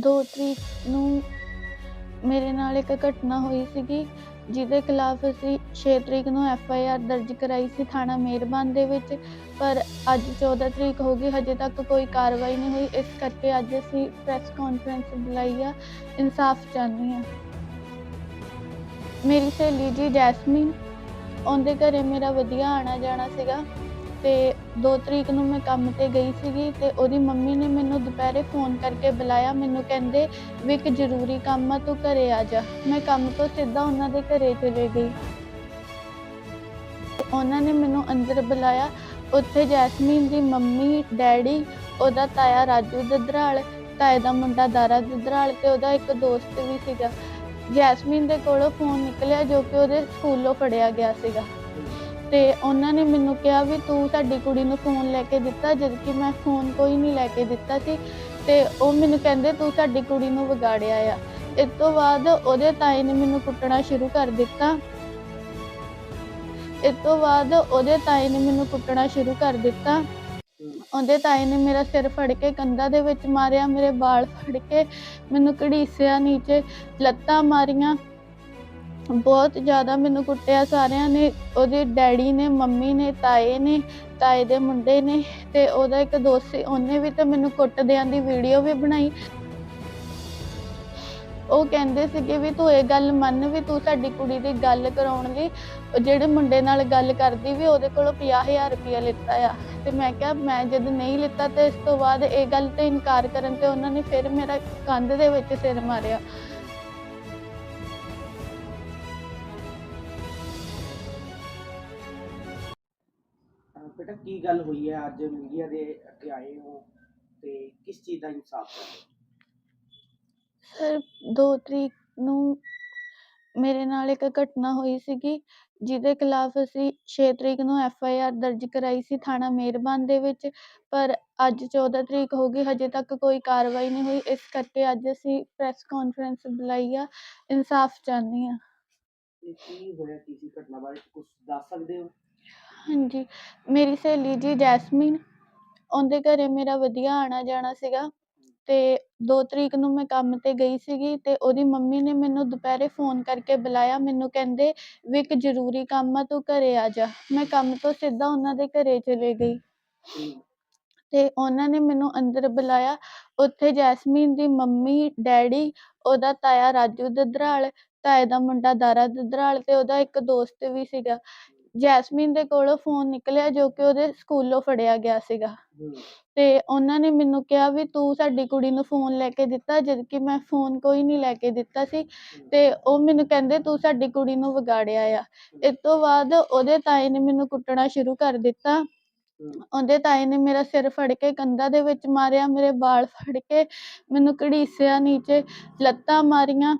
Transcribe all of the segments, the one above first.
2 ਤਰੀਕ ਨੂੰ ਮੇਰੇ ਨਾਲ ਇੱਕ ਘਟਨਾ ਹੋਈ ਸੀਗੀ, ਜਿਹਦੇ ਖਿਲਾਫ ਅਸੀਂ 6 ਤਰੀਕ ਨੂੰ ਐਫ ਆਈ ਆਰ ਦਰਜ ਕਰਾਈ ਸੀ ਥਾਣਾ ਮਿਹਰਬਾਨ ਦੇ ਵਿੱਚ, ਪਰ ਅੱਜ 14 ਤਰੀਕ ਹੋ ਗਈ, ਹਜੇ ਤੱਕ ਕੋਈ ਕਾਰਵਾਈ ਨਹੀਂ ਹੋਈ, ਇਸ ਕਰਕੇ ਅੱਜ ਅਸੀਂ ਪ੍ਰੈਸ ਕਾਨਫਰੰਸ ਬੁਲਾਈ ਆ, ਇਨਸਾਫ ਚਾਹੁੰਦੀ ਹਾਂ। ਮੇਰੀ ਸਹੇਲੀ ਜੀ ਜੈਸਮੀਨ, ਉਹਦੇ ਘਰੇ ਮੇਰਾ ਵਧੀਆ ਆਣਾ ਜਾਣਾ ਸੀਗਾ। ਤੇ 2 ਤਰੀਕ ਨੂੰ ਮੈਂ ਕੰਮ ਤੇ ਗਈ ਸੀਗੀ ਤੇ ਉਹਦੀ ਮੰਮੀ ਨੇ ਮੈਨੂੰ ਦੁਪਹਿਰੇ ਫੋਨ ਕਰਕੇ ਬੁਲਾਇਆ, ਮੈਨੂੰ ਕਹਿੰਦੇ ਵੀ ਇੱਕ ਜ਼ਰੂਰੀ ਕੰਮ ਆ, ਤੂੰ ਘਰੇ ਆ ਜਾ। ਮੈਂ ਕੰਮ ਤੋਂ ਸਿੱਧਾ ਉਹਨਾਂ ਦੇ ਘਰੇ ਚਲੇ ਗਈ। ਉਹਨਾਂ ਨੇ ਮੈਨੂੰ ਅੰਦਰ ਬੁਲਾਇਆ। ਉੱਥੇ ਜੈਸਮੀਨ ਦੀ ਮੰਮੀ, ਡੈਡੀ, ਉਹਦਾ ਤਾਇਆ ਰਾਜੂ ਦਦਰਾਲ ਤਾਏ ਦਾ ਮੁੰਡਾ ਦਾਰਾ ਦਦਰਾਲ ਤੇ ਉਹਦਾ ਇੱਕ ਦੋਸਤ ਵੀ ਸੀਗਾ। ਜੈਸਮੀਨ ਦੇ ਕੋਲੋਂ ਫੋਨ ਨਿਕਲਿਆ ਜੋ ਕਿ ਉਹਦੇ ਸਕੂਲੋਂ ਫੜਿਆ ਗਿਆ ਸੀਗਾ। ਤੇ ਉਹਨਾਂ ਨੇ ਮੈਨੂੰ ਕਿਹਾ ਵੀ ਤੂੰ ਸਾਡੀ ਕੁੜੀ ਨੂੰ ਫੋਨ ਲੈ ਕੇ ਦਿੱਤਾ ਜਦ ਕਿ ਮੈਂ ਫੋਨ ਕੋਈ ਨਹੀਂ ਲੈ ਕੇ ਦਿੱਤਾ ਸੀ। ਤੇ ਉਹ ਮੈਨੂੰ ਕਹਿੰਦੇ, ਤੂੰ ਸਾਡੀ ਕੁੜੀ ਨੂੰ ਵਿਗਾੜਿਆ ਆ। ਇਸ ਤੋਂ ਬਾਅਦ ਉਹਦੇ ਤਾਏ ਨੇ ਮੈਨੂੰ ਕੁੱਟਣਾ ਸ਼ੁਰੂ ਕਰ ਦਿੱਤਾ। ਇਸ ਤੋਂ ਬਾਅਦ ਉਹਦੇ ਤਾਏ ਨੇ ਮੈਨੂੰ ਕੁੱਟਣਾ ਸ਼ੁਰੂ ਕਰ ਦਿੱਤਾ। ਉਹਦੇ ਤਾਏ ਨੇ ਮੇਰਾ ਸਿਰ ਫੜ ਕੇ ਕੰਧਾਂ ਦੇ ਵਿੱਚ ਮਾਰਿਆ, ਮੇਰੇ ਵਾਲ ਫੜ ਕੇ ਮੈਨੂੰ ਘੜੀਸਿਆ ਨੀਚੇ, ਲੱਤਾਂ ਮਾਰੀਆਂ। ਬਹੁਤ ਜ਼ਿਆਦਾ ਮੈਨੂੰ ਕੁੱਟਿਆ ਸਾਰਿਆਂ ਨੇ, ਉਹਦੇ ਡੈਡੀ ਨੇ, ਮੰਮੀ ਨੇ, ਤਾਏ ਨੇ, ਤਾਏ ਦੇ ਮੁੰਡੇ ਨੇ ਤੇ ਉਹਦਾ ਇੱਕ ਦੋਸਤ ਸੀ, ਉਹਨੇ ਵੀ ਤਾਂ ਮੈਨੂੰ ਕੁੱਟਦਿਆਂ ਦੀ ਵੀਡੀਓ ਵੀ ਬਣਾਈ। ਉਹ ਕਹਿੰਦੇ ਸੀਗੇ ਵੀ ਤੂੰ ਇਹ ਗੱਲ ਮੰਨ ਵੀ ਤੂੰ ਸਾਡੀ ਕੁੜੀ ਦੀ ਗੱਲ ਕਰਾਉਣ ਲਈ, ਜਿਹੜੇ ਮੁੰਡੇ ਨਾਲ ਗੱਲ ਕਰਦੀ ਵੀ ਉਹਦੇ ਕੋਲੋਂ 50000 ਰੁਪਇਆ ਲਿੱਤਾ ਆ। ਤੇ ਮੈਂ ਕਿਹਾ, ਮੈਂ ਜਦ ਨਹੀਂ ਲਿੱਤਾ ਤੇ ਇਸ ਤੋਂ ਬਾਅਦ ਇਹ ਗੱਲ ਤੇ ਇਨਕਾਰ ਕਰਨ ਤੇ ਉਹਨਾਂ ਨੇ ਫਿਰ ਮੇਰਾ ਕੰਧ ਦੇ ਵਿੱਚ ਸਿਰ ਮਾਰਿਆ। ਗੱਲ ਹੋਈ ਹੈ ਅੱਜ ਮੀਡੀਆ ਦੇ ਅੱਗੇ ਆਏ ਹੋ ਤੇ ਕਿਸ ਚੀਜ਼ ਦਾ ਇਨਸਾਫ ਚਾਹੁੰਦੇ ਸਰ 2 ਤਰੀਕ ਨੂੰ ਮੇਰੇ ਨਾਲ ਇੱਕ ਘਟਨਾ ਹੋਈ ਸੀਗੀ ਜਿਹਦੇ ਖਿਲਾਫ ਅਸੀਂ 6 ਤਰੀਕ ਨੂੰ ਐਫ ਆਈ ਆਰ ਦਰਜ ਕਰਾਈ ਸੀ ਥਾਣਾ ਮਿਹਰਬਾਨ ਦੇ ਵਿੱਚ ਪਰ ਅੱਜ 14 ਤਰੀਕ ਹੋ ਗਈ ਹਜੇ ਤੱਕ ਕੋਈ ਕਾਰਵਾਈ ਨਹੀਂ ਹੋਈ ਇਸ ਕਰਕੇ ਅੱਜ ਅਸੀਂ ਪ੍ਰੈਸ ਕਾਨਫਰੰਸ ਬੁਲਾਈ ਆ ਇਨਸਾਫ ਚਾਹੁੰਦੇ ਤੇ ਕੀ ਹੋਇਆ ਕੀ ਸੀ ਘਟਨਾ ਬਾਰੇ ਕੁਝ ਦੱਸ ਸਕਦੇ ਹੋ? ਹਾਂਜੀ, ਮੇਰੀ ਸਹੇਲੀ ਜੀ ਜੈਸਮੀਨ, ਉਹਦੇ ਘਰੇ ਮੇਰਾ ਵਧੀਆ ਆਣਾ ਜਾਣਾ ਸੀਗਾ ਤੇ 2 ਤਰੀਕ ਨੂੰ ਮੈਂ ਕੰਮ ਤੇ ਗਈ ਸੀਗੀ ਤੇ ਉਹਦੀ ਮੰਮੀ ਨੇ ਮੈਨੂੰ ਦੁਪਹਿਰੇ ਫੋਨ ਕਰਕੇ ਬੁਲਾਇਆ, ਮੈਨੂੰ ਕਹਿੰਦੇ ਵੀ ਇੱਕ ਜ਼ਰੂਰੀ ਕੰਮ ਆ, ਤੂੰ ਘਰੇ ਆ ਜਾ। ਮੈਂ ਕੰਮ ਤੋਂ ਸਿੱਧਾ ਉਹਨਾਂ ਦੇ ਘਰੇ ਚਲੇ ਗਈ। ਤੇ ਉਹਨਾਂ ਨੇ ਮੈਨੂੰ ਅੰਦਰ ਬੁਲਾਇਆ, ਉੱਥੇ ਜੈਸਮੀਨ ਦੀ ਮੰਮੀ, ਡੈਡੀ, ਉਹਦਾ ਤਾਇਆ ਰਾਜੂ ਦਦਰਾਲ, ਤਾਏ ਦਾ ਮੁੰਡਾ ਦਾਰਾ ਦਦਰਾਲ ਤੇ ਉਹਦਾ ਇੱਕ ਦੋਸਤ ਵੀ ਸੀਗਾ। ਜੈਸਮੀਨ ਦੇ ਕੋਲੋਂ ਫੋਨ ਨਿਕਲਿਆ ਜੋ ਕਿ ਉਹਦੇ ਸਕੂਲੋਂ ਫੜਿਆ ਗਿਆ ਸੀਗਾ। ਤੇ ਉਹਨਾਂ ਨੇ ਮੈਨੂੰ ਕਿਹਾ ਵੀ ਤੂੰ ਸਾਡੀ ਕੁੜੀ ਨੂੰ ਫੋਨ ਲੈ ਕੇ ਦਿੱਤਾ ਜਦ ਕਿ ਮੈਂ ਫੋਨ ਕੋਈ ਨਹੀਂ ਲੈ ਕੇ ਦਿੱਤਾ ਸੀ। ਤੇ ਉਹ ਮੈਨੂੰ ਕਹਿੰਦੇ ਤੂੰ ਸਾਡੀ ਕੁੜੀ ਨੂੰ ਵਿਗਾੜਿਆ ਆ। ਇਸ ਤੋਂ ਬਾਅਦ ਉਹਦੇ ਤਾਏ ਨੇ ਮੈਨੂੰ ਕੁੱਟਣਾ ਸ਼ੁਰੂ ਕਰ ਦਿੱਤਾ। ਉਹਦੇ ਤਾਏ ਨੇ ਮੇਰਾ ਸਿਰ ਫੜ ਕੇ ਕੰਧਾਂ ਦੇ ਵਿੱਚ ਮਾਰਿਆ ਮੇਰੇ ਵਾਲ ਫੜ ਕੇ ਮੈਨੂੰ ਘੜੀਸਿਆ ਨੀਚੇ ਲੱਤਾਂ ਮਾਰੀਆਂ।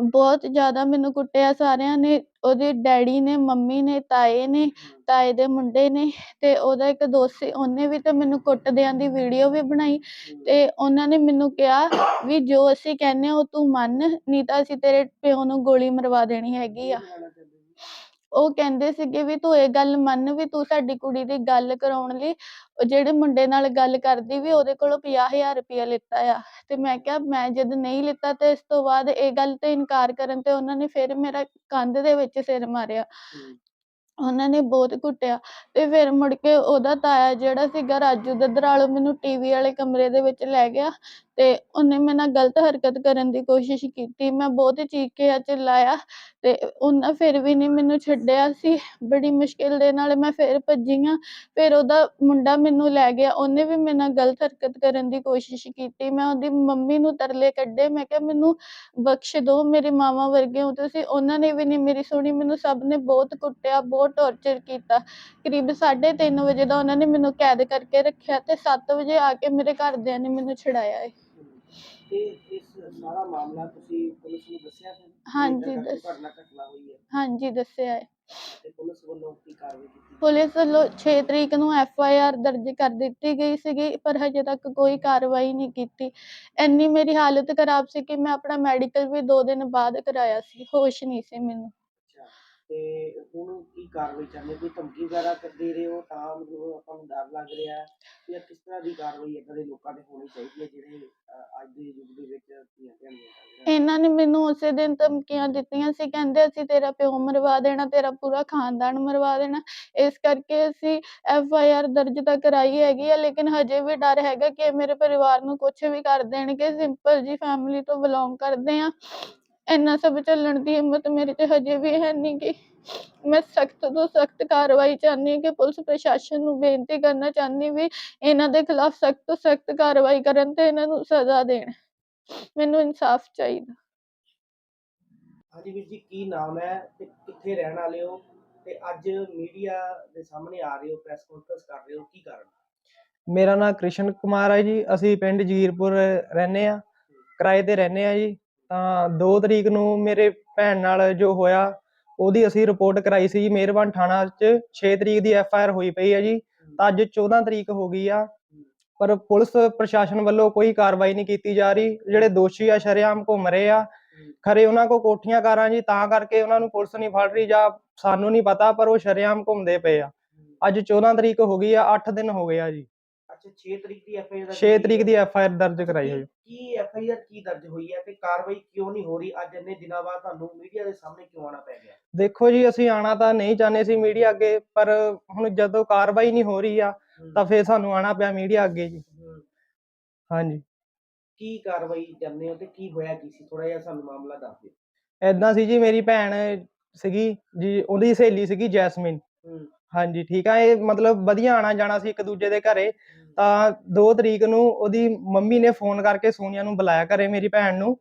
ਬਹੁਤ ਜ਼ਿਆਦਾ ਮੈਨੂੰ ਕੁੱਟਿਆ ਸਾਰਿਆਂ ਨੇ, ਉਹਦੇ ਡੈਡੀ ਨੇ, ਮੰਮੀ ਨੇ, ਤਾਏ ਨੇ, ਤਾਏ ਦੇ ਮੁੰਡੇ ਨੇ ਤੇ ਉਹਦਾ ਇੱਕ ਦੋਸਤ ਸੀ, ਉਹਨੇ ਵੀ ਤੇ ਮੈਨੂੰ ਕੁੱਟਦਿਆਂ ਦੀ ਵੀਡੀਓ ਵੀ ਬਣਾਈ ਤੇ ਉਹਨਾਂ ਨੇ ਮੈਨੂੰ ਕਿਹਾ ਵੀ ਜੋ ਅਸੀਂ ਕਹਿੰਦੇ ਹਾਂ ਉਹ ਤੂੰ ਮੰਨ, ਨਹੀਂ ਤਾਂ ਅਸੀਂ ਤੇਰੇ ਪਿਓ ਨੂੰ ਗੋਲੀ ਮਰਵਾ ਦੇਣੀ ਹੈਗੀ ਆ। ਉਹ ਕਹਿੰਦੇ ਸੀਗੇ ਵੀ ਤੂੰ ਇਹ ਗੱਲ ਮੰਨ ਵੀ ਤੂੰ ਸਾਡੀ ਕੁੜੀ ਦੀ ਗੱਲ ਕਰਾਉਣ ਲਈ ਜਿਹੜੇ ਮੁੰਡੇ ਨਾਲ ਗੱਲ ਕਰਦੀ ਵੀ ਉਹਦੇ ਕੋਲੋਂ 50000 ਰੁਪਇਆ ਲਿੱਤਾ ਆ। ਤੇ ਮੈਂ ਕਿਹਾ ਮੈਂ ਜਦ ਨਹੀਂ ਲਿੱਤਾ ਤੇ ਇਸ ਤੋਂ ਬਾਅਦ ਇਹ ਗੱਲ ਤੇ ਇਨਕਾਰ ਕਰਨ ਤੇ ਉਹਨਾਂ ਨੇ ਫਿਰ ਮੇਰਾ ਕੰਧ ਦੇ ਵਿੱਚ ਸਿਰ ਮਾਰਿਆ। ਉਹਨਾਂ ਨੇ ਬਹੁਤ ਕੁੱਟਿਆ। ਤੇ ਫਿਰ ਮੁੜ ਕੇ ਉਹਦਾ ਤਾਇਆ ਜਿਹੜਾ ਸੀਗਾ ਰਾਜੂ ਦਦਰਾਲ ਉਹ ਮੈਨੂੰ ਟੀਵੀ ਵਾਲੇ ਕਮਰੇ ਦੇ ਵਿੱਚ ਲੈ ਗਿਆ। ਤੇ ਉਹਨੇ ਮੇਰੇ ਨਾਲ ਗਲਤ ਹਰਕਤ ਕਰਨ ਦੀ ਕੋਸ਼ਿਸ਼ ਕੀਤੀ। ਮੈਂ ਬਹੁਤ ਚੀਖਿਆ ਚਿল্ਲਾਇਆ ਤੇ ਉਹਨਾਂ ਫਿਰ ਵੀ ਨਹੀਂ ਮੈਨੂੰ ਛੱਡਿਆ ਸੀ। ਬੜੀ ਮੁਸ਼ਕਿਲ ਦੇ ਨਾਲ ਮੈਂ ਫਿਰ ਭੱਜੀ ਹਾਂ। ਫਿਰ ਉਹਦਾ ਮੁੰਡਾ ਮੈਨੂੰ ਲੈ ਗਿਆ। ਉਹਨੇ ਵੀ ਮੇਰੇ ਨਾਲ ਗਲਤ ਹਰਕਤ ਕਰਨ ਦੀ ਕੋਸ਼ਿਸ਼ ਕੀਤੀ। ਮੈਂ ਉਹਦੀ ਮੰਮੀ ਨੂੰ ਤਰਲੇ ਕੱਢੇ। ਮੈਂ ਕਿਹਾ, ਮੈਨੂੰ ਬਖਸ਼ ਦਿਓ ਮੇਰੇ ਮਾਵਾਂ ਵਰਗੇ ਹੋ ਤੁਸੀਂ ਉਹਨਾਂ ਨੇ ਵੀ ਨਹੀਂ ਮੇਰੀ ਸੁਣੀ। ਮੈਨੂੰ ਸਭ ਨੇ ਬਹੁਤ ਕੁੱਟਿਆ, ਬਹੁਤ ਟੌਰਚਰ ਕੀਤਾ। ਕਰੀਬ 3:30 ਵਜੇ ਦਾ ਉਹਨਾਂ ਨੇ ਮੈਨੂੰ ਕੈਦ ਕਰਕੇ ਰੱਖਿਆ ਤੇ 7 ਵਜੇ ਆ ਕੇ ਮੇਰੇ ਘਰਦਿਆਂ ਨੇ ਮੈਨੂੰ ਛੁਡਾਇਆ ਹੈ ਹਮ। ਤੇ ਇਸ ਸਾਰਾ ਮਾਮਲਾ ਤੁਸੀਂ ਪੁਲਿਸ ਨੂੰ ਦੱਸਿਆ ਫਿਰ? ਕਿ ਹਾਂਜੀ, ਏਦਾਂ ਕਰਕੇ ਦੱਸ- ਘਟਨਾ ਘਟਨਾ ਹੋਈ ਹੈ। ਹਾਂਜੀ ਦੱਸਿਆ ਹੈ। ਤੇ ਪੁਲਿਸ ਵੱਲੋਂ ਕੀ ਕਾਰਵਾਈ ਕੀਤੀ ਪੁਲਿਸ ਵੱਲੋਂ 6 ਤਰੀਕ ਨੂੰ ਐਫ ਆਈ ਆਰ ਦਰਜ ਕਰ ਦਿੱਤੀ ਗਈ ਸੀਗੀ ਪਰ ਹਜੇ ਤੱਕ ਕੋਈ ਕਾਰਵਾਈ ਨਹੀਂ ਕੀਤੀ। ਇੰਨੀ ਮੇਰੀ ਹਾਲਤ ਖਰਾਬ ਸੀ ਕਿ ਮੈਂ ਆਪਣਾ ਮੈਡੀਕਲ ਵੀ 2 ਦਿਨ ਬਾਅਦ ਕਰਾਇਆ ਸੀ। ਹੋਸ਼ ਨਹੀਂ ਸੀ ਮੈਨੂੰ। ਤੇ ਹੁਣ ਕੀ ਕਾਰਵਾਈ ਚਾਹੁੰਦੇ? ਕੋਈ ਧਮਕੀ ਵਗੈਰਾ ਕਰ ਰਹੇ ਹੋ ਤਾਂ ਮਤਲਬ ਆਪਾਂ ਨੂੰ ਡਰ ਲੱਗ ਰਿਹਾ ਹੈ? ਜਾਂ ਕਿਸ ਤਰ੍ਹਾਂ ਦੀ ਕਾਰਵਾਈ ਇਦਾਂ ਦੇ ਲੋਕਾਂ ਤੇ ਹੋਣੀ ਚਾਹੀਦੀ ਹੈ ਜਿਹੜੇ ਅਹ, ਅੱਜ ਦੇ ਯੁੱਗ ਦੇ ਵਿੱਚ ਧੀਆਂ ਭੈਣਾਂ ਦਾ ਇਹਨਾਂ ਨੇ ਮੈਨੂੰ ਉਸੇ ਦਿਨ ਧਮਕੀਆਂ ਦਿੱਤੀਆਂ ਸੀ ਕਹਿੰਦੇ ਅਸੀਂ ਤੇਰਾ ਪਿਓ ਮਰਵਾ ਦੇਣਾ ਤੇਰਾ ਪੂਰਾ ਖਾਨਦਾਨ ਮਰਵਾ ਦੇਣਾ। ਇਸ ਕਰਕੇ ਅਸੀਂ ਐਫ ਆਈ ਆਰ ਦਰਜ ਤਾਂ ਕਰਾਈ ਹੈਗੀ ਆ ਲੇਕਿਨ ਹਜੇ ਵੀ ਡਰ ਹੈਗਾ ਕਿ ਇਹ ਮੇਰੇ ਪਰਿਵਾਰ ਨੂੰ ਕੁਝ ਵੀ ਕਰ ਦੇਣਗੇ। ਸਿੰਪਲ ਜੀ ਫੈਮਿਲੀ ਤੋਂ ਬਿਲੋਂਗ ਕਰਦੇ ਆ। ਇੰਨਾ ਸਭ ਚੱਲਣ ਦੀ ਹਿੰਮਤ ਮੇਰੇ 'ਚ ਹਜੇ ਵੀ ਹੈ ਨਹੀਂ ਕਿ ਮੈਂ ਸਖਤ ਤੋਂ ਸਖਤ ਕਾਰਵਾਈ ਚਾਹੁੰਦੀ ਹਾਂ ਕਿ ਪੁਲਿਸ ਪ੍ਰਸ਼ਾਸਨ ਨੂੰ ਬੇਨਤੀ ਕਰਨਾ ਚਾਹੁੰਦੀ ਵੀ ਇਹਨਾਂ ਦੇ ਖਿਲਾਫ ਸਖਤ ਤੋਂ ਸਖਤ ਕਾਰਵਾਈ ਕਰਨ ਤੇ ਇਹਨਾਂ ਨੂੰ ਸਜ਼ਾ ਦੇਣ। ਮੈਨੂੰ ਇਨਸਾਫ ਚਾਹੀਦਾ। ਹਾਂਜੀ ਵੀਰ ਜੀ ਕੀ ਨਾਮ ਹੈ ਤੇ ਕਿੱਥੇ ਰਹਿਣ ਵਾਲੇ ਹੋ? ਤੇ ਅੱਜ ਮੀਡੀਆ ਦੇ ਸਾਹਮਣੇ ਆ ਰਹੇ ਹੋ ਪ੍ਰੈਸ ਕਾਨਫਰੰਸ ਕਰ ਰਹੇ ਹੋ ਕੀ ਕਾਰਨ? ਮੇਰਾ ਨਾਮ ਕ੍ਰਿਸ਼ਨ ਕੁਮਾਰ ਹੈ ਜੀ ਅਸੀਂ ਪਿੰਡ ਜਗੀਰਪੁਰ ਰਹਿੰਦੇ ਆ ਕਿਰਾਏ ਤੇ ਰਹਿੰਦੇ ਆ ਜੀ। ਤਾਂ 2 ਤਰੀਕ ਨੂੰ ਮੇਰੇ ਭੈਣ ਨਾਲ ਜੋ ਹੋਇਆ, ਉਹਦੀ ਅਸੀਂ ਰਿਪੋਰਟ ਕਰਾਈ ਸੀ ਜੀ, ਮਿਹਰਬਾਨ ਥਾਣਾ 'ਚ। 6 ਤਰੀਕ ਦੀ ਐਫ ਆਈ ਆਰ ਹੋਈ ਪਈ ਹੈ ਜੀ। ਤਾਂ ਅੱਜ 14 ਤਰੀਕ ਹੋ ਗਈ ਆ। ਪਰ ਪੁਲਿਸ ਪ੍ਰਸ਼ਾਸਨ ਵੱਲੋਂ ਕੋਈ ਕਾਰਵਾਈ ਨਹੀਂ ਕੀਤੀ ਜਾ ਰਹੀ। ਜਿਹੜੇ ਦੋਸ਼ੀ ਆ, ਸ਼ਰੇਆਮ ਘੁੰਮ ਰਹੇ ਆ। ਖਰੇ ਉਹਨਾਂ ਕੋ ਕੋਠੀਆਂ ਕਾਰਾਂ ਜੀ, ਤਾਂ ਕਰਕੇ ਉਹਨਾਂ ਨੂੰ ਪੁਲਿਸ ਨਹੀਂ ਫੜ ਰਹੀ ਜਾਂ ਸਾਨੂੰ ਨਹੀਂ ਪਤਾ, ਪਰ ਉਹ ਸ਼ਰੇਆਮ ਘੁੰਮਦੇ ਪਏ ਆ। ਅੱਜ 14 ਤਰੀਕ ਹੋ ਗਈ ਆ 8 ਦਿਨ ਹੋ ਗਏ ਆ ਜੀ। ਅੱਛਾ 6 ਤਰੀਕ ਦੀ ਐਫ ਆਈ ਆਰ 6 ਤਰੀਕ ਦੀ ਐਫ ਆਈ ਆਰ ਦਰਜ ਕਰਾਈ ਹੈ ਜੀ ਕੀ ਐਫ ਆਈ ਆਰ ਕੀ ਦਰਜ ਹੋਈ ਹੈ ਤੇ ਕਾਰਵਾਈ ਕਿਉਂ ਨਹੀਂ ਹੋ ਰਹੀ? ਅੱਜ ਇੰਨੇ ਦਿਨਾਂ ਬਾਅਦ ਤੁਹਾਨੂੰ ਮੀਡੀਆ ਦੇ ਸਾਹਮਣੇ ਕਿਉਂ ਆਣਾ ਪੈ ਗਿਆ? ਦੇਖੋ ਜੀ ਅਸੀਂ ਆਣਾ ਤਾਂ ਨਹੀਂ ਚਾਹੁੰਦੇ ਸੀ ਮੀਡੀਆ ਅੱਗੇ ਪਰ ਹੁਣ ਜਦੋਂ ਕਾਰਵਾਈ ਨਹੀਂ ਹੋ ਰਹੀ ਆ ਤਾਂ ਫੇਰ ਸਾਨੂੰ ਆਣਾ ਪਿਆ ਮੀਡੀਆ ਅੱਗੇ ਜੀ। ਹਾਂਜੀ। ਕੀ ਕਾਰਵਾਈ ਕਰਨੇ ਹੋ ਤੇ ਕੀ ਹੋਇਆ ਕੀ ਸੀ? ਥੋੜਾ ਜਿਹਾ ਸਾਨੂੰ ਮਾਮਲਾ ਦੱਸ ਦਿਓ। ਐਦਾਂ ਸੀ ਜੀ ਮੇਰੀ ਭੈਣ ਸੀਗੀ ਜੀ ਉਹਦੀ ਸਹੇਲੀ ਸੀਗੀ ਜੈਸਮਿਨ। ਹਾਂਜੀ ਠੀਕ ਆ ਇਹ ਮਤਲਬ ਵਧੀਆ ਆਣਾ ਜਾਣਾ ਸੀ ਇੱਕ ਦੂਜੇ ਦੇ ਘਰੇ। ਤਾਂ 2 ਤਰੀਕ ਨੂੰ ਉਹਦੀ ਮੰਮੀ ਨੇ ਫੋਨ ਕਰਕੇ ਸੋਨੀਆ ਨੂੰ ਬੁਲਾਇਆ ਘਰੇ ਮੇਰੀ ਭੈਣ ਨੂੰ।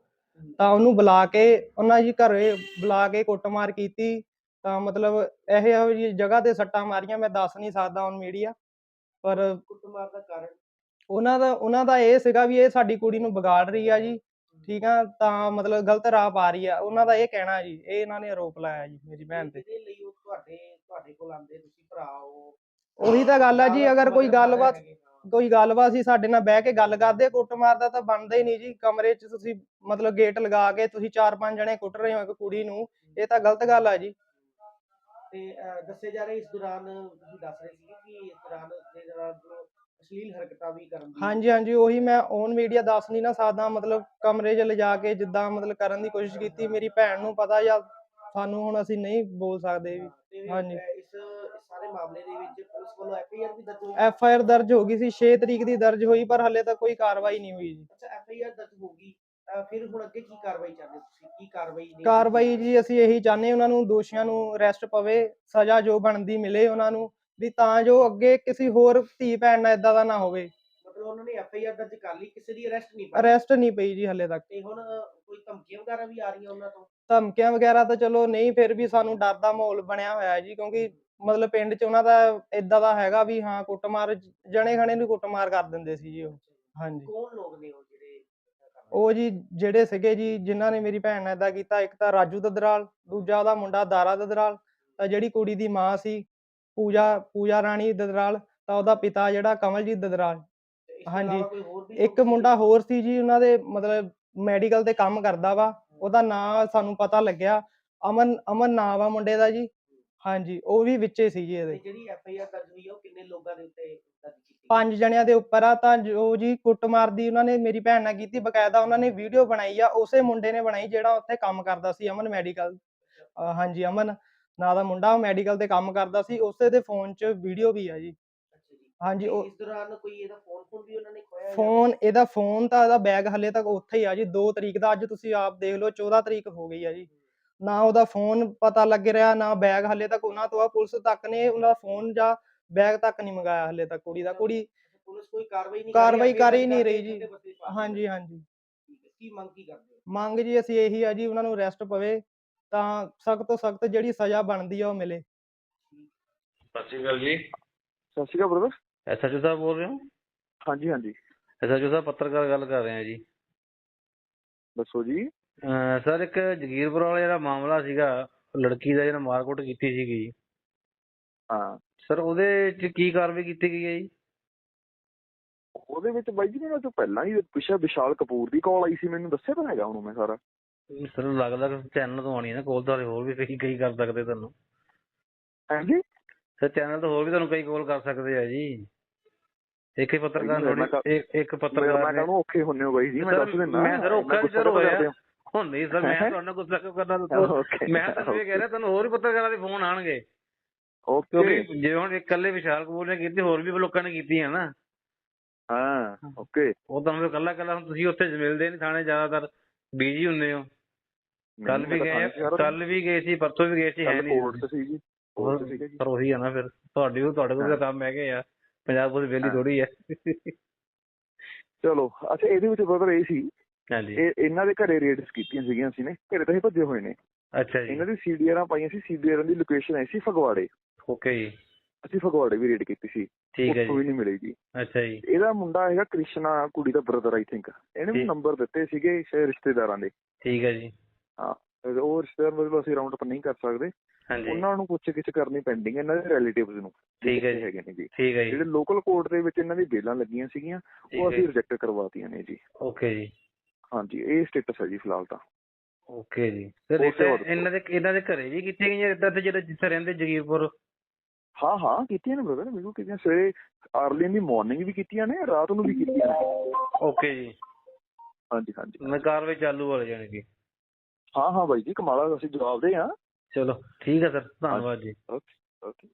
ਤਾਂ ਉਹਨੂੰ ਬੁਲਾ ਕੇ ਉਹਨਾਂ ਜੀ ਘਰੇ ਬੁਲਾ ਕੇ ਕੁੱਟਮਾਰ ਕੀਤੀ। ਤਾਂ ਮਤਲਬ ਇਹ ਜਿਹੀ ਜਗ੍ਹਾ ਤੇ ਸੱਟਾਂ ਮਾਰੀਆਂ ਮੈਂ ਦੱਸ ਨਹੀਂ ਸਕਦਾ ਹੁਣ ਮੀਡੀਆ ਪਰ ਕੁੱਟਮਾਰ ਦਾ ਕਾਰਨ? ਉਹਨਾਂ ਦਾ ਉਹਨਾਂ ਦਾ ਇਹ ਸੀਗਾ ਵੀ ਇਹ ਸਾਡੀ ਕੁੜੀ ਨੂੰ ਵਿਗਾੜ ਰਹੀ ਆ ਜੀ ਠੀਕ ਆ ਤਾਂ ਮਤਲਬ ਗਲਤ ਰਾਹ ਪਾ ਰਹੀ ਆ। ਉਹਨਾਂ ਦਾ ਇਹ ਕਹਿਣਾ ਜੀ ਇਹ ਇਹਨਾਂ ਨੇ ਆਰੋਪ ਲਾਇਆ ਜੀ ਮੇਰੀ ਭੈਣ ਤੇ। ਜਿਹਦੇ ਲਈ ਉਹ ਤੁਹਾਡੇ ਤੁਹਾਡੇ ਕੋਲ ਆਂਦੇ ਤੁਸੀਂ ਭਰਾ ਹੋ। ਉਹੀ ਤਾਂ ਗੱਲ ਆ ਜੀ ਅਗਰ ਕੋਈ ਗੱਲਬਾਤ। ਕੋਈ ਗੱਲਬਾਤ ਸੀ ਸਾਡੇ ਨਾਲ ਬਹਿ ਕੇ ਗੱਲ ਕਰਦੇ ਕੁੱਟਮਾਰ ਦਾ ਤਾਂ ਬਣਦਾ ਹੀ ਨਹੀਂ ਜੀ। ਕਮਰੇ 'ਚ ਤੁਸੀਂ ਮਤਲਬ ਗੇਟ ਲਗਾ ਕੇ ਤੁਸੀਂ ਚਾਰ ਪੰਜ ਜਣੇ ਕੁੱਟ ਰਹੇ ਹੋ ਇੱਕ ਕੁੜੀ ਨੂੰ ਇਹ ਤਾਂ ਗਲਤ ਗੱਲ ਆ ਜੀ। ਤੇ ਦੱਸੇ ਜਾ ਰਹੇ ਇਸ ਦੌਰਾਨ ਤੁਸੀਂ ਦੱਸ ਰਹੇ ਸੀ ਕਿ ਇਸ ਦੌਰਾਨ ਦੇ ਦੌਰਾਨ ਅਸ਼ਲੀਲ ਹਰਕਤਾਂ ਵੀ ਕਰਨ ਦੀ ਹਾਂਜੀ ਹਾਂਜੀ ਉਹੀ ਮੈਂ ਔਨ ਮੀਡੀਆ ਦੱਸ ਨਹੀਂ ਨਾ ਸਕਦਾ ਮਤਲਬ ਕਮਰੇ 'ਚ ਲਿਜਾ ਕੇ ਜਿੱਦਾਂ ਮਤਲਬ ਕਰਨ ਦੀ ਕੋਸ਼ਿਸ਼ ਕੀਤੀ। ਮੇਰੀ ਭੈਣ ਨੂੰ ਪਤਾ ਜਾਂ ਸਾਨੂੰ ਹੁਣ ਅਸੀਂ ਨਹੀਂ ਬੋਲ ਸਕਦੇ ਵੀ। ਹਾਂਜੀ। ਮਾਮਲੇ ਦੇ ਵਿੱਚ ਪੁਲਿਸ ਵੱਲੋਂ ਐਫ ਆਈ ਆਰ ਵੀ ਦਰਜ ਹੋਈ ਐਫ ਆਈ ਆਰ ਦਰਜ ਹੋ ਗਈ ਸੀ 6 ਤਰੀਕ ਦੀ ਦਰਜ ਹੋਈ ਪਰ ਹਲੇ ਤੱਕ ਕੋਈ ਕਾਰਵਾਈ ਨਹੀਂ ਹੋਈ ਜੀ। ਅੱਛਾ ਐਫ ਆਈ ਆਰ ਦਰਜ ਹੋ ਗਈ ਅਹ, ਫਿਰ ਹੁਣ ਅੱਗੇ ਕੀ ਕਾਰਵਾਈ ਚਾਹੁੰਦੇ ਤੁਸੀਂ? ਕੀ ਕਾਰਵਾਈ ਨਹੀਂ ਕਾਰਵਾਈ ਜੀ ਅਸੀਂ ਇਹੀ ਚਾਹੁੰਦੇ ਉਹਨਾਂ ਨੂੰ ਦੋਸ਼ੀਆਂ ਨੂੰ ਅਰੈਸਟ ਪਵੇ ਸਜ਼ਾ ਜੋ ਬਣਦੀ ਮਿਲੇ ਉਹਨਾਂ ਨੂੰ ਵੀ ਤਾਂ ਜੋ ਅੱਗੇ ਕਿਸੇ ਹੋਰ ਧੀ ਭੈਣ ਨਾਲ ਇਦਾਂ ਦਾ ਨਾ ਹੋਵੇ। ਮਤਲਬ ਉਹਨਾਂ ਨੇ ਐਫ ਆਈ ਆਰ ਦਰਜ ਕਰ ਲਈ ਕਿਸੇ ਦੀ ਅਰੈਸਟ ਨਹੀਂ ਪਈ? ਅਰੈਸਟ ਨਹੀਂ ਪਈ ਜੀ ਹਲੇ ਤੱਕ। ਤੇ ਹੁਣ ਅਹ, ਕੋਈ ਧਮਕੀਆਂ ਵਗੈਰਾ ਵੀ ਆ ਰਹੀਆਂ ਉਹਨਾਂ ਤੋਂ? ਧਮਕੀਆਂ ਵਗੈਰਾ ਤਾਂ ਚਲੋ ਨਹੀਂ ਫਿਰ ਵੀ ਸਾਨੂੰ ਡਰ ਦਾ ਮਾਹੌਲ ਬਣਿਆ ਹੋਇਆ ਹੈ ਜੀ ਕਿਉਂਕਿ ਮਤਲਬ ਪਿੰਡ 'ਚ ਉਹਨਾਂ ਦਾ ਇਦਾਂ ਦਾ ਹੈਗਾ ਵੀ ਹਾਂ ਕੁੱਟਮਾਰ ਜਣੇ ਖਣੇ ਨੂੰ ਕੁੱਟਮਾਰ ਕਰ ਦਿੰਦੇ ਸੀ ਜੀ ਉਹ। ਹਾਂਜੀ। ਕੌਣ ਲੋਕ ਨੇ ਉਹ ਜਿਹੜੇ ਜੀ ਜਿਹੜੇ ਸੀਗੇ ਜੀ ਜਿਨ੍ਹਾਂ ਨੇ ਮੇਰੀ ਭੈਣ ਨਾਲ ਏਦਾਂ ਕੀਤਾ ਇੱਕ ਤਾਂ ਰਾਜੂ ਦਦਰਾਲ ਦੂਜਾ ਉਹਦਾ ਮੁੰਡਾ ਦਾਰਾ ਦਦਰਾਲ ਤਾਂ ਜਿਹੜੀ ਕੁੜੀ ਦੀ ਮਾਂ ਸੀ ਪੂਜਾ ਪੂਜਾ ਰਾਣੀ ਦਦਰਾਲ ਤਾਂ ਉਹਦਾ ਪਿਤਾ ਜਿਹੜਾ ਕਮਲਜੀਤ ਦਦਰਾਲ। ਹਾਂਜੀ। ਇੱਕ ਮੁੰਡਾ? ਹੋਰ ਸੀ ਜੀ ਉਹਨਾਂ ਦੇ ਮਤਲਬ ਮੈਡੀਕਲ ਤੇ ਕੰਮ ਕਰਦਾ ਵਾ ਉਹਦਾ ਨਾਂ ਸਾਨੂੰ ਪਤਾ ਲੱਗਿਆ ਅਮਨ ਅਮਨ ਨਾਂ ਵਾ ਮੁੰਡੇ ਦਾ ਜੀ। ਹਾਂਜੀ ਉਹ ਵੀ ਵਿੱਚੇ ਸੀ ਜੀ ਤੇ ਇਹਦੇ ਜਿਹੜੀ ਐਫ ਆਈ ਆਰ ਦਰਜ ਹੋਈ ਆ ਉਹ ਕਿੰਨੇ ਲੋਕਾਂ ਦੇ ਉੱਤੇ ਦਰਜ ਕੀਤੀ ਪੰਜ ਜਣਿਆਂ ਦੇ ਉੱਪਰ ਆ ਤਾਂ ਜੋ ਜੀ ਕੁੱਟਮਾਰ ਦੀ ਉਹਨਾਂ ਨੇ ਮੇਰੀ ਭੈਣ ਨਾਲ ਕੀਤੀ ਬਕਾਇਦਾ ਉਹਨਾਂ ਨੇ ਵੀਡੀਓ ਬਣਾਈ ਆ ਉਸੇ ਮੁੰਡੇ ਨੇ ਬਣਾਈ ਜਿਹੜਾ ਉੱਥੇ ਕੰਮ ਕਰਦਾ ਸੀ ਅਮਨ ਮੈਡੀਕਲ। ਹਾਂਜੀ ਅਮਨ ਨਾਂ ਦਾ ਮੁੰਡਾ ਉਹ ਮੈਡੀਕਲ ਤੇ ਕੰਮ ਕਰਦਾ ਸੀ ਉਸੇ ਦੇ ਫੋਨ 'ਚ ਵੀਡੀਓ ਵੀ ਆ ਜੀ। ਅੱਛਾ ਜੀ। ਹਾਂਜੀ ਤੇ ਉਹ ਇਸ ਦੌਰਾਨ ਕੋਈ ਇਹਦਾ ਫੋਨ ਫੋਨ ਵੀ ਉਹਨਾਂ ਨੇ ਖੋਇਆ ਜਾਂ- ਫੋਨ ਇਹਦਾ ਫੋਨ ਤਾਂ ਇਹਦਾ ਬੈਗ ਹਲੇ ਤੱਕ ਉੱਥੇ ਹੀ ਆ ਜੀ 2 ਤਰੀਕ ਦਾ ਅੱਜ ਤੁਸੀਂ ਆਪ ਦੇਖ ਲਓ 14 ਤਰੀਕ ਹੋ ਗਈ ਆ ਜੀ। ਨਾ ਉਹਦਾ ਫੋਨ ਪਤਾ ਲੱਗ ਰਿਹਾ ਨਾ ਬੈਗ ਹਲੇ ਤੱਕ ਉਹਨਾਂ ਤੋਂ ਆ ਪੁਲਿਸ ਤੱਕ ਨੇ ਉਹਦਾ ਫੋਨ ਜਾਂ ਬੈਗ ਤੱਕ ਨਹੀਂ ਮੰਗਾਇਆ ਹਲੇ ਤੱਕ ਕੁੜੀ ਦਾ। ਕੁੜੀ ਪੁਲਿਸ ਕੋਈ ਕਾਰਵਾਈ ਨਹੀਂ ਕਾਰਵਾਈ ਕਰ ਹੀ ਨਹੀਂ ਰਹੀ ਜੀ। ਹਾਂਜੀ ਆ। ਹਾਂਜੀ। ਕੀ ਮੰਗ ਕੀ ਕਰਦੇ ਹੋ? ਮੰਗ ਜੀ ਅਸੀਂ ਇਹੀ ਆ ਜੀ ਉਹਨਾਂ ਨੂੰ ਅਰੈਸਟ ਪਵੇ ਤਾਂ ਸਖਤ ਤੋਂ ਸਖਤ ਜਿਹੜੀ ਸਜ਼ਾ ਬਣਦੀ ਆ ਉਹ ਮਿਲੇ। ਸਤਿ ਸ਼੍ਰੀ ਅਕਾਲ ਜੀ। ਸਤਿ ਸ਼੍ਰੀ ਅਕਾਲ ਬ੍ਰਦਰ ਐਸਐਚਓ ਸਾਹਿਬ ਬੋਲ ਰਹੇ ਹੋ? ਹਾਂਜੀ ਹਾਂਜੀ। ਐਸਐਚਓ ਸਾਹਿਬ ਪੱਤਰਕਾਰ ਗੱਲ ਕਰ ਰਹੇ ਹਾਂ ਜੀ। ਦੱਸੋ ਜੀ। ਸਰ ਇੱਕ ਜਗੀਰਪੁਰ ਵਾਲਾ ਜਿਹੜਾ ਮਾਮਲਾ ਸੀਗਾ ਲੜਕੀ ਦਾ ਜਿਹੜਾ ਮਾਰਕੁੱਟ ਕੀਤੀ ਸੀਗੀ ਹਾਂ। ਸਰ ਉਹਦੇ ਚ ਕੀ ਕਾਰਵਾਈ ਕੀਤੀ ਗਈ ਹੈ ਜੀ? ਉਹਦੇ ਵਿੱਚ ਬਾਈ ਜੀ ਮੈਨੂੰ ਤੋਂ ਪਹਿਲਾਂ ਹੀ ਪਿਛਾ ਵਿਸ਼ਾਲ ਕਪੂਰ ਦੀ ਕਾਲ ਆਈ ਸੀ ਮੈਨੂੰ ਦੱਸਿਆ ਤਾਂ ਹੈਗਾ ਉਹਨੂੰ ਮੈਂ ਸਾਰਾ। ਸਰ ਲੱਗਦਾ ਕਿ ਚੈਨਲ ਤੋਂ ਆਣੀ ਹੈ ਨਾ ਕੋਲ ਤਾਂ ਹੋਰ ਵੀ ਕਈ ਕਈ ਕਰ ਸਕਦੇ ਤੁਹਾਨੂੰ। ਹਾਂਜੀ? ਸਰ ਚੈਨਲ ਤੋਂ ਹੋਰ ਵੀ ਤੁਹਾਨੂੰ ਕਈ ਕਾਲ ਕਰ ਸਕਦੇ ਆ ਜੀ। ਇੱਕ ਹੀ ਪੱਤਰਕਾਰ ਥੋੜੀ ਇੱਕ ਇੱਕ ਪੱਤਰਕਾਰ ਮੈਂ ਨੇ ਕਹਨੂੰ ਔਖੇ ਹੁੰਨੇ ਹੋ ਬਾਈ ਜੀ ਮੈਂ ਦੱਸ ਦਿੰਦਾ। ਮੈਂ ਸਰ ਔਖਾ ਤਾਂ ਹੋਇਆ। ਹੁਣ ਨਹੀਂ ਸਰ ਮੈਂ ਨਾਲ ਗੁੱਸਾ ਕਿਉਂ ਕਰਨਾ ਦੱਸੋ? ਮੈਂ ਤੁਹਾਨੂੰ ਇਹ ਕਹਿ ਰਿਹਾ ਤੁਹਾਨੂੰ ਹੋਰ ਵੀ ਪੱਤਰਕਾਰਾਂ ਦੇ ਫੋਨ ਆਣਗੇ ਓਕੇ ਕਿਉਂਕਿ ਜਿਵੇਂ ਹੁਣ ਇਕੱਲੇ ਵਿਸ਼ਾਲ ਕਪੂਰ ਨੇ ਕੀਤੀ ਹੋਰ ਵੀ ਲੋਕਾਂ ਨੇ ਕੀਤੀ ਹੈ ਨਾ। ਹਾਂ ਓਕੇ ਉਹ ਤਾਂ ਹੁਣ ਇਕੱਲਾ ਇਕੱਲਾ ਹੁਣ ਤੁਸੀਂ ਉੱਥੇ ਮਿਲਦੇ ਨਹੀਂ ਥਾਣੇ ਜ਼ਿਆਦਾਤਰ ਬਿਜ਼ੀ ਹੁੰਦੇ ਹੋ। ਕੱਲ ਵੀ ਗਏ ਕੱਲ ਵੀ ਗਏ ਸੀ ਪਰਸੋਂ ਵੀ ਗਏ ਸੀ ਹੈ ਕੱਲ ਨਹੀਂ ਕੋਰਟ ਤੇ ਸੀ ਜੀ। ਤੇ ਜੀ। ਪਰ ਉਹੀ ਆ ਨਾ ਫਿਰ ਤੁਹਾਡੀ ਉਹ ਤੁਹਾਡੇ ਕੋਲ ਤਾਂ ਕੰਮ ਹੈਗੇ ਆ ਪੰਜਾਬ ਪੁਲਿਸ ਵੇਲੀ। ਥੋੜੀ ਹੈ ਚਲੋ ਅੱਛਾ ਇਹਦੇ ਵਿੱਚ ਬਰਦਰ ਇਹ ਸੀ ਇਹ ਇਹਨਾਂ ਦੇ ਘਰੇ ਰੇਡਸ ਕੀਤੀਆਂ ਸੀਗੀਆਂ ਅਸੀਂ ਨੇ ਘਰੇ ਤਾਂ ਇਹ ਭੱਜੇ ਹੋਏ ਨੇ। ਅੱਛਾ ਜੀ। ਇਹਨਾਂ ਦੀ ਸੀਡੀਆਰਾਂ ਪਾਈਆਂ ਸੀ ਸੀਡੀਆਰਾਂ ਦੀ ਲੋਕੇਸ਼ਨ ਆਈ ਸੀ ਫਗਵਾੜੇ। ਓਕੇ ਜੀ। ਅਸੀਂ ਫਗਵਾੜੇ ਵੀ ਰੇਡ ਕੀਤੀ ਸੀ। ਠੀਕ ਹੈ ਜੀ। ਵੀ ਨਹੀਂ ਮਿਲੀ ਜੀ ਅੱਛਾ ਜੀ। ਇਹਦਾ ਮੁੰਡਾ ਹੈਗਾ ਕ੍ਰਿਸ਼ਨਾ ਕੁੜੀ ਦਾ ਬ੍ਰਦਰ ਆਈ ਥਿੰਕ ਇਹਨੇ ਵੀ। ਨੰਬਰ ਦਿੱਤੇ ਸੀਗੇ ਰਿਸ਼ਤੇਦਾਰਾਂ ਦੇ। ਠੀਕ ਹੈ ਜੀ। ਤੇ ਉਹ ਰਿਸ਼ਤੇਦਾਰ ਮਤਲਬ ਅਸੀਂ ਰਾਉਂਡ ਅਪ ਨਹੀਂ ਕਰ ਸਕਦੇ। ਹਾਂਜੀ। ਉਹਨਾਂ ਨੂੰ ਪੁੱਛ ਗਿੱਛ ਕਰਨੀ ਪੈਂਡਿੰਗ ਹੈ ਇਹਨਾਂ ਦੇ ਰਿਲੇਟਿਵਸ ਨੂੰ। ਠੀਕ ਹੈ ਜੀ। ਹੈਗੇ ਨੇ ਜੀ। ਠੀਕ ਹੈ ਜੀ। ਜਿਹੜੇ ਲੋਕਲ ਕੋਰਟ ਦੇ ਵਿੱਚ ਇਹਨਾਂ ਦੀ ਬੇਲਾਂ ਲੱਗੀਆਂ ਸੀਗੀਆਂ ਉਹ ਹੈ ਅਸੀਂ ਰਿਜੈਕਟ ਕਰਵਾਤੀਆਂ ਨੇ ਜੀ। ਓਕੇ ਜੀ। ਹਾਂਜੀ ਇਹ ਸਟੇਟਸ ਹੈ ਜੀ ਫਿਲਹਾਲ ਤਾਂ। ਓਕੇ ਜੀ। ਦੱਸੋ। ਇਹਨਾਂ ਦੇ ਇਹਨਾਂ ਦੇ ਘਰੇ ਵੀ ਕੀਤੀਆਂ ਗਈਆਂ ਇਦਾਂ ਤੇ ਜਿਹੜੇ ਜਿੱਥੇ ਰਹਿੰਦੇ ਜਗੀਰਪੁਰ? ਹਾਂ ਹਾਂ ਕੀਤੀਆਂ ਨੇ ਬ੍ਰਦਰ ਬਿਲਕੁਲ ਕੀਤੀਆਂ। ਸਵੇਰੇ ਅਰਲੀ ਇਨ ਦੀ ਮਾਰਨਿੰਗ ਵੀ ਕੀਤੀਆਂ ਨੇ ਰਾਤ ਨੂੰ ਵੀ ਕੀਤੀਆਂ ਨੇ। ਓਕੇ ਜੀ। ਹਾਂਜੀ ਹਾਂਜੀ। ਮੈਂ ਕਾਰਵਾਈ ਚਾਲੂ ਵਾਲੇ ਜਾਣੀ ਕਿ। ਹਾਂ ਹਾਂ ਬਾਈ ਜੀ ਕਮਾਲਾ ਅਸੀਂ ਜਵਾਬ ਦੇ ਹਾਂ। ਚਲੋ ਠੀਕ ਹੈ ਸਰ ਧੰਨਵਾਦ ਜੀ। Okay okay.